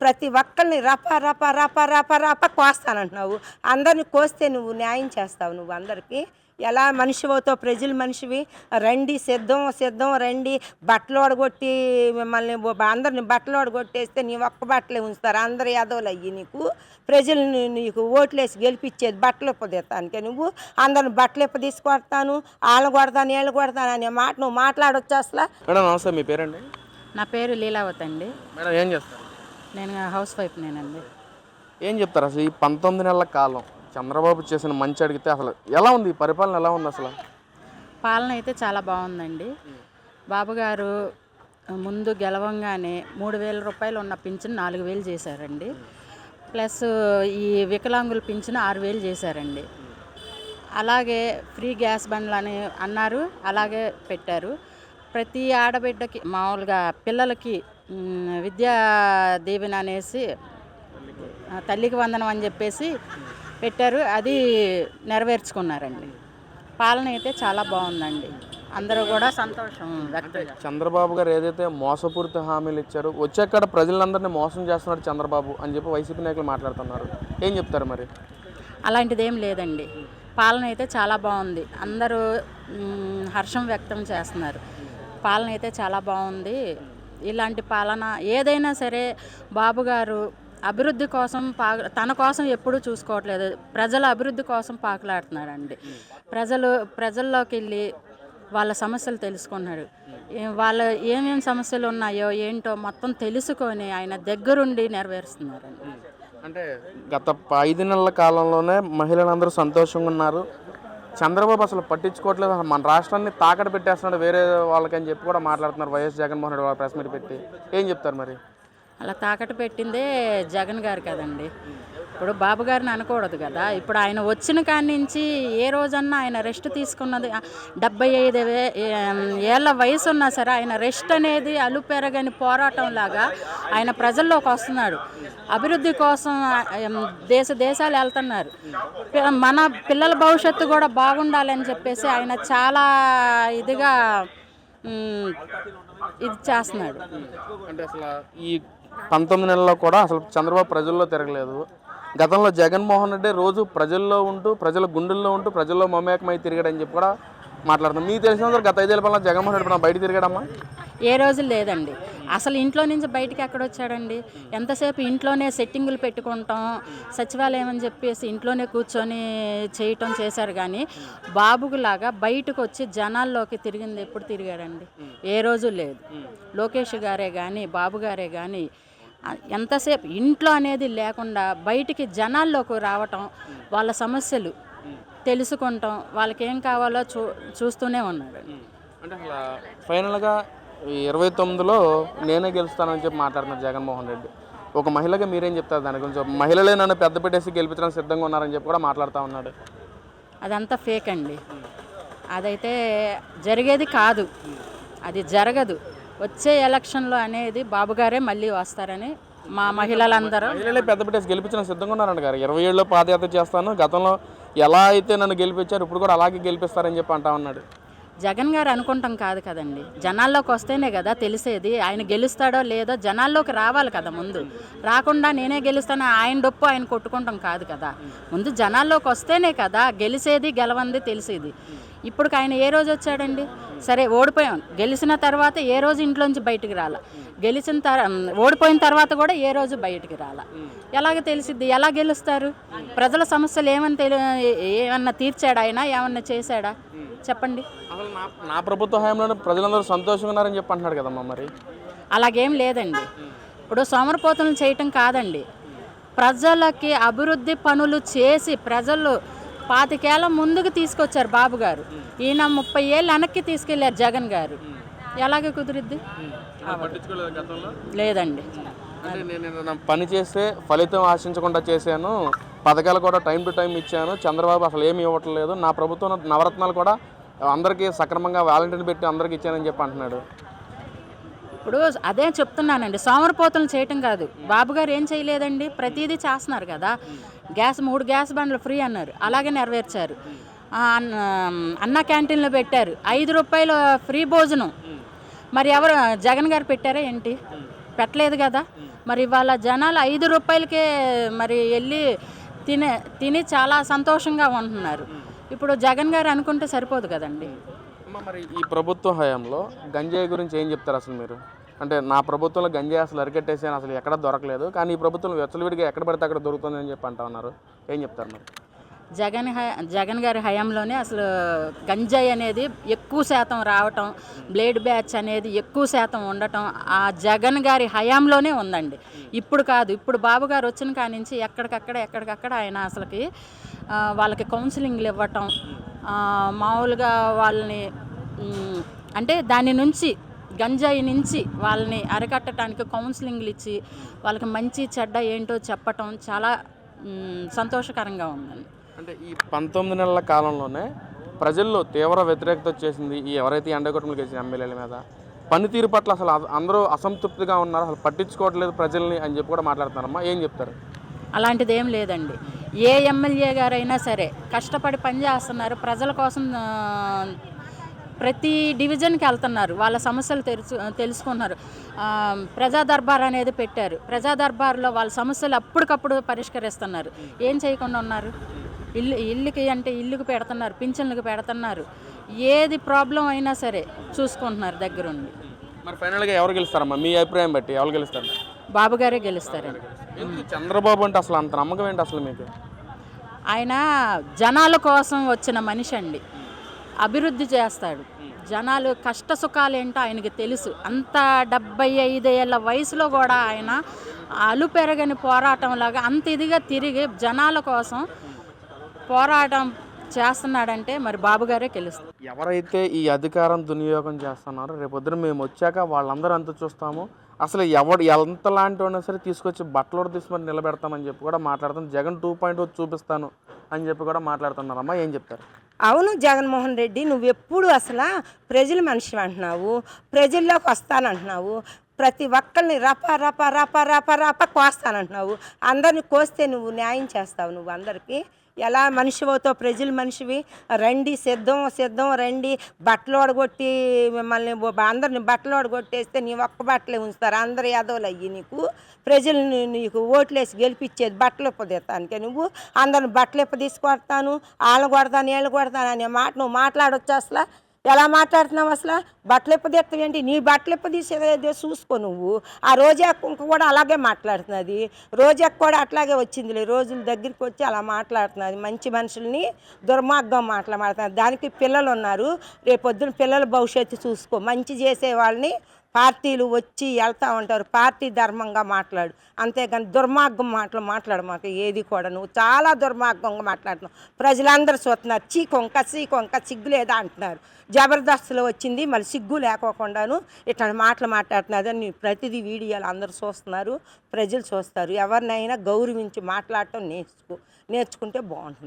ప్రతి ఒక్కరిని రప రప రప రప రప కోస్తానంటున్నావు. అందరిని కోస్తే నువ్వు న్యాయం చేస్తావు నువ్వు అందరికీ. ఎలా మనిషి అవుతావు ప్రజలు మనిషివి. రండి సిద్ధం సిద్ధం రండి. బట్టలు ఓడగొట్టి మిమ్మల్ని అందరిని బట్టలు ఓడగొట్టేస్తే నీ ఒక్క బట్టలే ఉంచుతారు. అందరు యాదవులు అయ్యి నీకు. ప్రజల్ని నీకు ఓట్లేసి గెలిపించేది బట్టలు ఇప్పదీస్తానికే నువ్వు. అందరిని బట్టలు ఇప్ప తీసుకొడతాను వాళ్ళని కొడతాను వీళ్ళు కొడతాను అనే మాట నువ్వు మాట్లాడొచ్చు అసలు? మేడం నమస్తే. మీ పేరండి? నా పేరు లీలావతి అండి. మేడం ఏం చేస్తారు? నేను హౌస్ వైఫ్ నేనండి. ఏం చెప్తారు అసలు ఈ పంతొమ్మిది నెలల కాలం చంద్రబాబు చేసిన మంచి అడిగితే అసలు ఎలా ఉంది? పరిపాలన ఎలా ఉంది అసలు? పాలన అయితే చాలా బాగుందండి. బాబు గారు ముందు గెలవంగానే మూడు వేల రూపాయలు ఉన్న పింఛన్ నాలుగు వేలు చేశారండి. ప్లస్ ఈ వికలాంగుల పింఛన్ ఆరు వేలు చేశారండి. అలాగే ఫ్రీ గ్యాస్ బండ్లు అని అన్నారు అలాగే పెట్టారు. ప్రతి ఆడబిడ్డకి మామూలుగా పిల్లలకి విద్యా దీవెన అనేసి తల్లికి వందనం అని చెప్పేసి పెట్టారు. అది నెరవేర్చుకున్నారండి. పాలన అయితే చాలా బాగుందండి. అందరూ కూడా సంతోషం. చంద్రబాబు గారు ఏదైతే మోసపూరిత హామీలు ఇచ్చారో వచ్చాక ప్రజలందరినీ మోసం చేస్తున్నాడు చంద్రబాబు అని చెప్పి వైసీపీ నాయకులు మాట్లాడుతున్నారు. ఏం చెప్తారు మరి? అలాంటిది ఏం లేదండి. పాలన అయితే చాలా బాగుంది. అందరూ హర్షం వ్యక్తం చేస్తున్నారు. పాలన అయితే చాలా బాగుంది. ఇలాంటి పాలన ఏదైనా సరే బాబు గారు అభివృద్ధి కోసం పా తన కోసం ఎప్పుడూ చూసుకోవట్లేదు. ప్రజల అభివృద్ధి కోసం పాకులాడుతున్నారండి. ప్రజలు ప్రజల్లోకి వెళ్ళి వాళ్ళ సమస్యలు తెలుసుకున్నాడు వాళ్ళ ఏమేమి సమస్యలు ఉన్నాయో ఏంటో మొత్తం తెలుసుకొని ఆయన దగ్గరుండి నెరవేరుస్తున్నారండి. అంటే గత ఐదు నెలల కాలంలోనే మహిళలందరూ సంతోషంగా ఉన్నారు. చంద్రబాబు అసలు పట్టించుకోవట్లేదు. అసలు మన రాష్ట్రాన్ని తాకట పెట్టేస్తున్నాడు. వేరే వాళ్ళకని చెప్పి కూడా మాట్లాడుతున్నారు వైఎస్ జగన్మోహన్ రెడ్డి వాళ్ళ ప్రెస్ మీట్ పెట్టి. ఏం చెప్తారు మరి? అలా తాకట్టు పెట్టిందే జగన్ గారు కదండి. ఇప్పుడు బాబు గారిని అనకూడదు కదా. ఇప్పుడు ఆయన వచ్చిన కాడి నుంచి ఏ రోజన్నా ఆయన రెస్ట్ తీసుకున్నది డెబ్బై ఐదు వే- ఏళ్ళ వయసు ఉన్నా సరే ఆయన రెస్ట్ అనేది అలుపెరగని పోరాటం లాగా ఆయన ప్రజల్లోకి వస్తున్నాడు. అభివృద్ధి కోసం దేశ దేశాలు వెళ్తున్నారు. మన పిల్లల భవిష్యత్తు కూడా బాగుండాలని చెప్పేసి ఆయన చాలా ఇదిగా ఇది చేస్తున్నాడు. అంటే అసలు ఈ పంతొమ్మిది నెలల్లో కూడా అసలు చంద్రబాబు ప్రజల్లో తిరగలేదు. గతంలో జగన్మోహన్ రెడ్డి రోజు ప్రజల్లో ఉంటూ ప్రజల గుండెల్లో ఉంటూ ప్రజల్లో మమేకమై తిరిగాడని చెప్పి కూడా మాట్లాడుతున్నాం. మీకు తెలిసిన గత ఐదేళ్ళ పాలన జగన్మోహన్ రెడ్డి బయట తిరిగాడమ్మా? ఏ రోజు లేదండి. అసలు ఇంట్లో నుంచి బయటికి ఎక్కడ వచ్చాడండి? ఎంతసేపు ఇంట్లోనే సెట్టింగులు పెట్టుకుంటాం సచివాలయం అని చెప్పేసి ఇంట్లోనే కూర్చొని చేయటం చేశారు కానీ బాబుకులాగా బయటకు వచ్చి జనాల్లోకి తిరిగింది ఎప్పుడు తిరిగాడండి? ఏ రోజు లేదు. లోకేష్ గారే కానీ బాబు గారే కానీ ఎంతసేపు ఇంట్లో అనేది లేకుండా బయటికి జనాల్లోకి రావటం వాళ్ళ సమస్యలు తెలుసుకుంటాం. వాళ్ళకి ఏం కావాలో చూ చూస్తూనే ఉన్నాడు. అంటే అసలు ఫైనల్గా ఇరవై తొమ్మిదిలో నేనే గెలుస్తానని చెప్పి మాట్లాడుతున్నారు జగన్మోహన్ రెడ్డి. ఒక మహిళగా మీరేం చెప్తారు? దాని గురించి మహిళలే నన్ను పెద్ద పెట్టేసి గెలిపించడానికి సిద్ధంగా ఉన్నారని చెప్పి కూడా మాట్లాడుతూ ఉన్నాడు. అదంతా ఫేక్ అండి. అదైతే జరిగేది కాదు. అది జరగదు. వచ్చే ఎలక్షన్లో అనేది బాబుగారే మళ్ళీ వస్తారని మా మహిళలందరూ. మహిళలే పెద్ద పెట్టేసి గెలిపించడానికి సిద్ధంగా ఉన్నారంట గారు. ఇరవై ఏళ్ళలో పాదయాత్ర చేస్తాను. గతంలో ఎలా అయితే నన్ను గెలిపించారు ఇప్పుడు కూడా అలాగే గెలిపిస్తారని చెప్పి అంటా ఉన్నాడు. జగన్ గారు అనుకుంటాం కాదు కదండి. జనాల్లోకి వస్తేనే కదా తెలిసేది. ఆయన గెలుస్తాడో లేదో జనాల్లోకి రావాలి కదా ముందు. రాకుండా నేనే గెలుస్తాను ఆయన డొప్పు ఆయన కొట్టుకుంటాం కాదు కదా. ముందు జనాల్లోకి వస్తేనే కదా గెలిసేది గెలవంది తెలిసేది. ఇప్పుడు ఆయన ఏ రోజు వచ్చాడండి? సరే ఓడిపోయాం. గెలిచిన తర్వాత ఏ రోజు ఇంట్లోంచి బయటికి రాల? గెలిచిన తర ఓడిపోయిన తర్వాత కూడా ఏ రోజు బయటికి రాల? ఎలాగ తెలిసిద్ది? ఎలా గెలుస్తారు? ప్రజల సమస్యలు ఏమని తెలి ఏమన్నా తీర్చాడా ఆయన? ఏమన్నా చేశాడా? చెప్పండి. నా ప్రభుత్వ హయాంలో ప్రజలందరూ సంతోషంగా ఉన్నారని చెప్పి అంటున్నాడు కదమ్మా మరి. అలాగేం లేదండి. ఇప్పుడు సోమరపోతలు చేయటం కాదండి. ప్రజలకి అభివృద్ధి పనులు చేసి ప్రజలు పాతికేళ్ళ ముందుకు తీసుకొచ్చారు బాబు గారు. ఈయన ముప్పై ఏళ్ళు వెనక్కి తీసుకెళ్ళారు జగన్ గారు. ఎలాగ కుదిరిద్ది? పట్టించుకోలేదు గతంలో? లేదండి. అంటే నేను ఏదైనా పని చేస్తే ఫలితం ఆశించకుండా చేశాను. పథకాలు కూడా టైం టు టైం ఇచ్చాను. చంద్రబాబు అసలు ఏమి ఇవ్వట్లేదు. నా ప్రభుత్వం నవరత్నాలు కూడా అందరికీ సక్రమంగా వాలంటీర్ని పెట్టి అందరికీ ఇచ్చానని చెప్పి అంటున్నాడు. ఇప్పుడు అదే చెప్తున్నానండి సోమరపోతలు చేయటం కాదు. బాబు గారు ఏం చేయలేదండి? ప్రతిదీ చేస్తున్నారు కదా. గ్యాస్ మూడు గ్యాస్ బండ్లు ఫ్రీ అన్నారు. అలాగే నెరవేర్చారు. అన్న అన్న క్యాంటీన్లో పెట్టారు. ఐదు రూపాయలు ఫ్రీ భోజనం. మరి ఎవరు జగన్ గారు పెట్టారా ఏంటి? పెట్టలేదు కదా. మరి ఇవాళ జనాలు ఐదు రూపాయలకే మరి వెళ్ళి తినే తిని చాలా సంతోషంగా ఉంటున్నారు. ఇప్పుడు జగన్ గారు అనుకుంటే సరిపోదు కదండి. మరి ఈ ప్రభుత్వ హయాంలో గంజాయి గురించి ఏం చెప్తారు అసలు మీరు? అంటే నా ప్రభుత్వంలో గంజాయి అసలు అరికట్టేసాను అసలు ఎక్కడ దొరకలేదు. కానీ ఈ ప్రభుత్వం వెచ్చలవిడిగా ఎక్కడ పడితే అక్కడ దొరుకుతుందని చెప్పి అంటా ఉన్నారు. ఏం చెప్తారు మరి? జగన్ హయా జగన్ గారి హయాంలోనే అసలు గంజాయి అనేది ఎక్కువ శాతం రావటం బ్లేడ్ బ్యాచ్ అనేది ఎక్కువ శాతం ఉండటం ఆ జగన్ గారి హయాంలోనే ఉందండి. ఇప్పుడు కాదు ఇప్పుడు బాబు గారు వచ్చిన కాడి నుంచి ఎక్కడికక్కడ ఎక్కడికక్కడ ఆయన అసలుకి వాళ్ళకి కౌన్సిలింగ్లు ఇవ్వటం మామూలుగా వాళ్ళని అంటే దాని నుంచి గంజాయి నుంచి వాళ్ళని అరికట్టడానికి కౌన్సిలింగ్లు ఇచ్చి వాళ్ళకి మంచి చెడ్డ ఏంటో చెప్పటం చాలా సంతోషకరంగా ఉందండి. అంటే ఈ పంతొమ్మిది నెలల కాలంలోనే ప్రజల్లో తీవ్ర వ్యతిరేకత వచ్చేసింది ఈ ఎవరైతే ఎండగొట్టములు గెలిచిన ఎమ్మెల్యేల మీద. పనితీరు పట్ల అసలు అందరూ అసంతృప్తిగా ఉన్నారు అసలు పట్టించుకోవట్లేదు ప్రజల్ని అని చెప్పి కూడా మాట్లాడుతున్నారమ్మా ఏం చెప్తారు? అలాంటిది ఏం లేదండి. ఏ ఎమ్మెల్యే గారైనా సరే కష్టపడి పని చేస్తున్నారు ప్రజల కోసం ప్రతి డివిజన్కి వెళ్తున్నారు. వాళ్ళ సమస్యలు తెలుసు తెలుసుకున్నారు ప్రజా దర్బార్ అనేది పెట్టారు. ప్రజా దర్బార్లో వాళ్ళ సమస్యలు అప్పటికప్పుడు పరిష్కరిస్తున్నారు. ఏం చేయకుండా ఉన్నారు? ఇల్లు ఇల్లుకి అంటే ఇల్లుకి పెడుతున్నారు పింఛన్లకు పెడుతున్నారు. ఏది ప్రాబ్లం అయినా సరే చూసుకుంటున్నారు దగ్గరుండి. మరి ఫైనల్గా ఎవరు గెలుస్తారమ్మా? మీ అభిప్రాయం బట్టి ఎవరు గెలుస్తారు? బాబు గారే గెలుస్తారండి ఎందుకు? చంద్రబాబు అంటే అసలు అంత నమ్మకం ఏంటి అసలు మీకు? ఆయన జనాల కోసం వచ్చిన మనిషి అండి అభివృద్ధి చేస్తాడు. జనాలు కష్ట సుఖాలు ఏంటో ఆయనకి తెలుసు. అంత డెబ్బై ఐదు ఏళ్ళ వయసులో కూడా ఆయన అలు పెరగని పోరాటంలాగా అంత ఇదిగా తిరిగి జనాల కోసం పోరాటం చేస్తున్నాడంటే మరి బాబు గారే గెలుస్తారు. ఎవరైతే ఈ అధికారం దుర్వినియోగం చేస్తున్నారో రేపొద్దున మేము వచ్చాక వాళ్ళందరూ అంత చూస్తాము. అసలు ఎవడు ఎంత లాంటి వాడినా సరే తీసుకొచ్చి బట్టలు తీసుకొని నిలబెడతామని చెప్పి కూడా మాట్లాడుతాం జగన్ టూ పాయింట్ చూపిస్తాను అని చెప్పి కూడా మాట్లాడుతున్నారమ్మా. ఏం చెప్తారు? అవును జగన్మోహన్ రెడ్డి నువ్వు ఎప్పుడు అసలు ప్రజల మనిషి అంటున్నావు ప్రజల్లోకి వస్తానంటున్నావు ప్రతి ఒక్కరిని రప రప రప రప రప కోస్తానంటున్నావు. అందరిని కోస్తే నువ్వు న్యాయం చేస్తావు నువ్వు అందరికీ. ఎలా మనిషి అవుతావు ప్రజలు మనిషివి? రండి సిద్ధం సిద్ధం రండి. బట్టలు ఓడగొట్టి మిమ్మల్ని అందరిని బట్టలు ఓడగొట్టేస్తే నీ ఒక్క బట్టలే ఉంచుతారు. అందరు యాదవులు అయ్యి నీకు. ప్రజల్ని నీకు ఓట్లేసి గెలిపించేది బట్టలు ఇప్పదీస్తానికే నువ్వు. అందరిని బట్టలు ఇప్ప తీసుకొడతాను వాళ్ళు కొడతాను వీళ్ళు కొడతాను అనే మాట నువ్వు మాట్లాడొచ్చు అసలు? ఎలా మాట్లాడుతున్నావు అసలు? బట్టలు ఇప్పదీస్తావు ఏంటి? నీ బట్టలు ఇప్పదీసేదే చూసుకో నువ్వు. ఆ రోజా కుంక కూడా అలాగే మాట్లాడుతున్నది. రోజా కూడా అట్లాగే వచ్చిందిలే. రోజుల దగ్గరికి వచ్చి అలా మాట్లాడుతున్నది. మంచి మనుషుల్ని దుర్మార్గం మాట్లాడుతున్నారు దానికి పిల్లలు ఉన్నారు రేపొద్దున పిల్లల భవిష్యత్తు చూసుకో. మంచి చేసే వాళ్ళని పార్టీలు వచ్చి వెళ్తా ఉంటారు. పార్టీ ధర్మంగా మాట్లాడు. అంతేగాని దుర్మార్గం మాటలు మాట్లాడు మాకు ఏది కూడా. నువ్వు చాలా దుర్మార్గంగా మాట్లాడుతున్నావు. ప్రజలందరూ చూస్తున్నారు. చీ కొంక చీ కొంక సిగ్గు లేదా అంటున్నారు. జబర్దస్త్లో వచ్చింది మళ్ళీ సిగ్గు లేకోకుండాను ఇట్లా మాటలు మాట్లాడుతున్నారు. అని ప్రతిదీ వీడియోలు అందరూ చూస్తున్నారు ప్రజలు చూస్తారు. ఎవరినైనా గౌరవించి మాట్లాడటం నేర్చుకో నేర్చుకుంటే బాగుంటుంది.